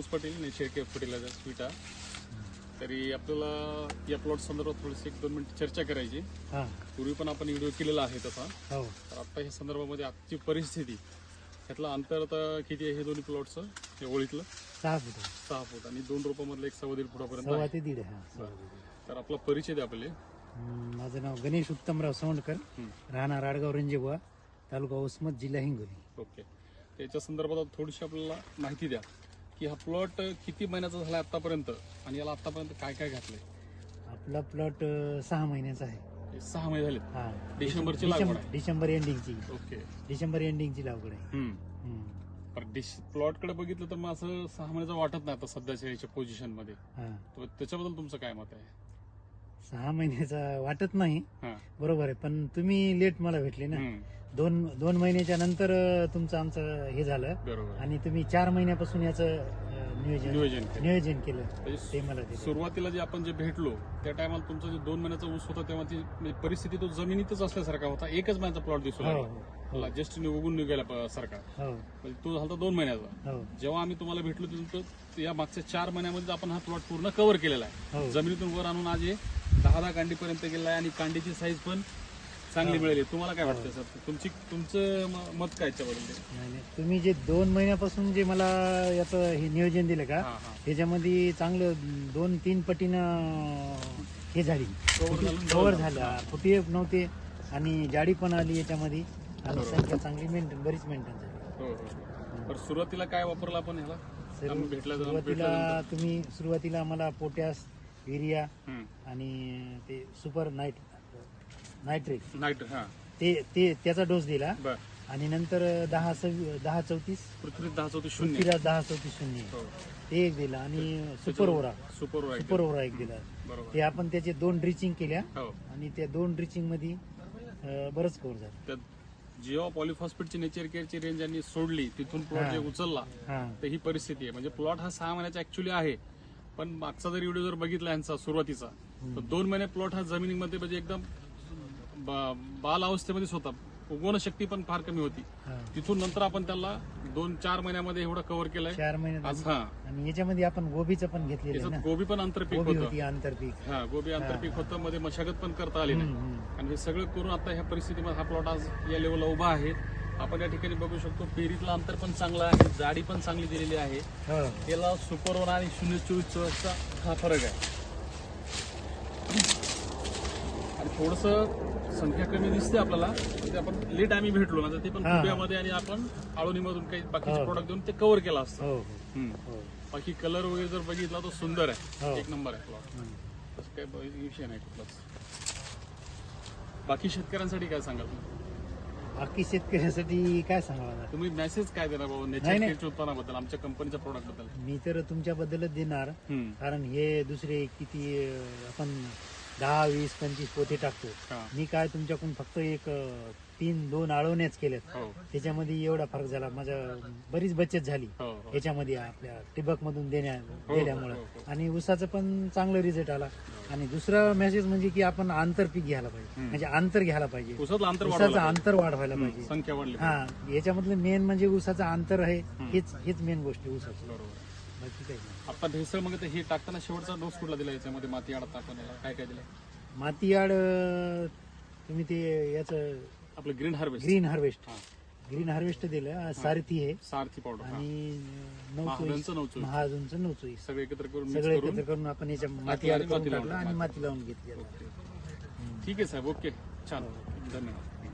मनोज पाटील नेशेडके फर्टिलायझर स्वीटा तरी आपल्याला या प्लॉट संदर्भात थोडीशी एक दोन मिनिट चर्चा करायची. हा. पूर्वी पण आपण व्हिडिओ केलेला आहे तसा. हो. तर आता ह्या संदर्भामध्ये आजची परिस्थिती. त्यातलं अंतर आता किती आहे हे दोन्ही प्लॉटचं हे ओळीतलं? सहा फुट सहा फूट. आणि दोन रोपामधलं एक सव्वा दीड फुटापर्यंत सव्वा आहे. ते दीड आहे, हा सव्वा ते दीड. तर आपला परिचय द्या आपले हम्म, माझं नाव गणेश उत्तमराव सोंडकर. राहणार आडगाव रंजेबुवा तालुका उस्मत जिल्हा हिंगोली. ओके. त्याच्या संदर्भात थोडीशी आपल्याला माहिती द्या. की हा प्लॉट किती महिन्याचा झाला आतापर्यंत आणि याला आतापर्यंत काय काय घातलंय? आपला प्लॉट सहा महिन्याचा आहे. हे सहा महिने झाले हा. डिसेंबरची डिसेंबर- लागवड आहे. डिसेंबर एंडिंगची ओके. डिसेंबर एंडिंगची लागवड आहे. हम्म. हम्म. पण डिश प्लॉटकडे बघितलं तर मग असं सहा महिन्याचं वाटत नाही आता सध्याच्या याच्या पोझिशनमध्ये. हा. तर त्याच्याबद्दल तुमचं काय मत आहे? सहा महिन्याचा वाटत नाही. हा. बरोबर आहे. पण तुम्ही लेट मला भेटले ना. हम्म. दोन दोन महिन्याच्या नंतर अं, तुमचं आमचं हे झालं. बरोबर. आणि तुम्ही चार महिन्यापासून याचं अं, नियोजन नियोजन केलं. नियोजन केलं. म्हणजे ते मला दिलं. सुरुवातीला जे आपण जे भेटलो त्या टायमाला तुमचा जे दोन महिन्याचा ऊस होता तेव्हा ती म्हणजे परिस्थिती तो जमिनीतच असल्यासारखा होता. एकच महिन्याचा प्लॉट दिसू हो लागला जस्ट उगून निघायला प- सारखा. हो. म्हणजे तो झाला दोन महिन्याचा. हो. जेव्हा आम्ही तुम्हाला भेटलो तर या मागच्या चार महिन्यामध्ये आपण हा प्लॉट पूर्ण कव्हर केलेला हो. आहे जमिनीतून वर आणून आज हे दहा दहा कांडीपर्यंत गेला आहे आणि कांडीची साईज पण चांगली मिळाली. तुम्हाला काय वाटतं सर? तुमची तुमचं म- मत काय याच्याबद्दल नाही, नाही. तुम्ही जे दोन महिन्यापासून जे मला याचं हे नियोजन दिलं का हा हा. त्याच्यामध्ये चांगलं दोन तीन पटीनं हे झाली. Cover झालं, कव्हर झालं. झाला. फुटी नव्हते आणि जाडी पण आली याच्यामध्ये. आणि संख्या चांगली मेंटेन बरीच मेंटेन झाली. हो हो तर सुरुवातीला काय वापरलं आपण ह्याला? आम्ही भेटल्या सुरुवातीला तुम्ही सुरुवातीला मला पोटॅश युरिया. आणि ते सुपर नाईट नायट्रेट नाईट हा. ते ते त्याचा डोस दिला. बर. आणि नंतर दहा सव्वी दहा चौतीस पृथ्वी दहा चौतीस शून्य. पृथ्वीराज दहा चौतीस शून्य. हो. ते एक दिला आणि super aura. Super aura super aura एक दिला. बरोबर. ते आपण त्याचे दोन ड्रिचिंग केल्या. हो. आणि त्या दोन ड्रिचिंगमध्ये अं, बरंच कव्हर झालं. त्यात जेव्हा पॉलिफॉस्फेटची नेचर केअरची रेंज यांनी सोडली तिथून प्लॉट. जे उचलला हा. तर ही परिस्थिती आहे. म्हणजे प्लॉट हा सहा महिन्याचा ऍक्च्युली आहे. पण मागचा जर व्हिडिओ जर बघितला यांचा सुरुवातीचा तर दोन महिने प्लॉट हा जमिनीमध्ये म्हणजे एकदम बा- बाल अवस्थेमध्येच होता उगवण शक्ती पण फार कमी होती. हा. तिथून नंतर आपण त्याला दोन चार महिन्यामध्ये एवढं कव्हर केलंय. चार आज हा. आणि याच्यामध्ये आपण गोबीचं पण घेतलेलं आहे याच्यात ना? गोबी पण आंतरपीक गोबी होतं. होती आंतरपीक. हा गोबी आंतरपीक होतं मध्ये मशागत पण करता आली नाही. हम्म, हम्म. आणि हे सगळं करून आता ह्या परिस्थितीमध्ये हा प्लॉट आज या लेवलला उभा आहे. आपण या ठिकाणी बघू शकतो पेरीतलं अंतर पण चांगलं आहे जाडी पण चांगली दिलेली आहे हो याला सुपर वन आणि शून्य चोवीस चोवीसचा हा फरक आहे आणि थोडस संख्या कमी दिसते आपल्याला ते आपण लेट आम्ही भेटलो ना तर ते पण हा, हा. आणि आपण आळवणीमधून काही बाकीचे हो. प्रोडक्ट देऊन ते कव्हर केलं असतं हो हम्म. हो बाकी कलर वगैरे जर बघितला तर सुंदर आहे हो. एक नंबर आहे प्लॉट. तसं काही ब- विषय नाही कुठलाच बाकी शेतकऱ्यांसाठी काय सांगाल बाकी शेतकऱ्यासाठी काय सांगावं आता? तुम्ही मेसेज काय देणार बाबा नाही, नेचर नाही. उत्पन्नाबद्दल आमच्या कंपनीच्या प्रोडक्टबद्दल मी तर तुमच्याबद्दलच देणार हम्म. कारण हे दुसरे किती अं, आपण दहा वीस पंचवीस पोते टाकतो. हा. मी काय तुमच्याकडून फक्त एक अं, तीन दोन आळवण्याच केल्यात हो. त्याच्यामध्ये एवढा फरक झाला. माझा बरीच बचत झाली. हो हो. याच्यामध्ये आपल्या टिबक मधून देण्या दिल्यामुळं हो, हो. आणि ऊसाचं पण चांगलं रिझल्ट आला. आणि दुसरा मेसेज म्हणजे की आपण आंतर पीक घ्यायला पाहिजे. हम्म. म्हणजे अंतर घ्यायला पाहिजे. उसातलं अंतर ऊसाचं अंतर वाढवायला हम्म, पाहिजे. संख्या वाढली हा. याच्यामधलं मेन म्हणजे ऊसाचं अंतर आहे. हेच हेच मेन गोष्ट आहे ऊसाची. बरोबर. बाकी काही नाही आता भेसळ मग हे टाकताना शेवटचा डोस कुठला दिला याच्यामध्ये? माती आडत याला काय काय दिलं? माती आड अं, तुम्ही ते याचं आपलं ग्रीन हार्वेस्ट ग्रीन हार्वेस्ट हा. ग्रीन हार्वेस्ट दिलं अं, सारथी आहे सारथी पावडर आणि नऊ चोवीस महाजनचं नऊ चोवीस महाजनचं नऊ चोवीस सगळे एकत्र करून सगळं करून एकत्र करून आपण याच्या माती आणि आड करून माती लावून टाकलं आणि. माती लावून घेतली ओके. ठीक आहे साहेब ओके. छान. धन्यवाद.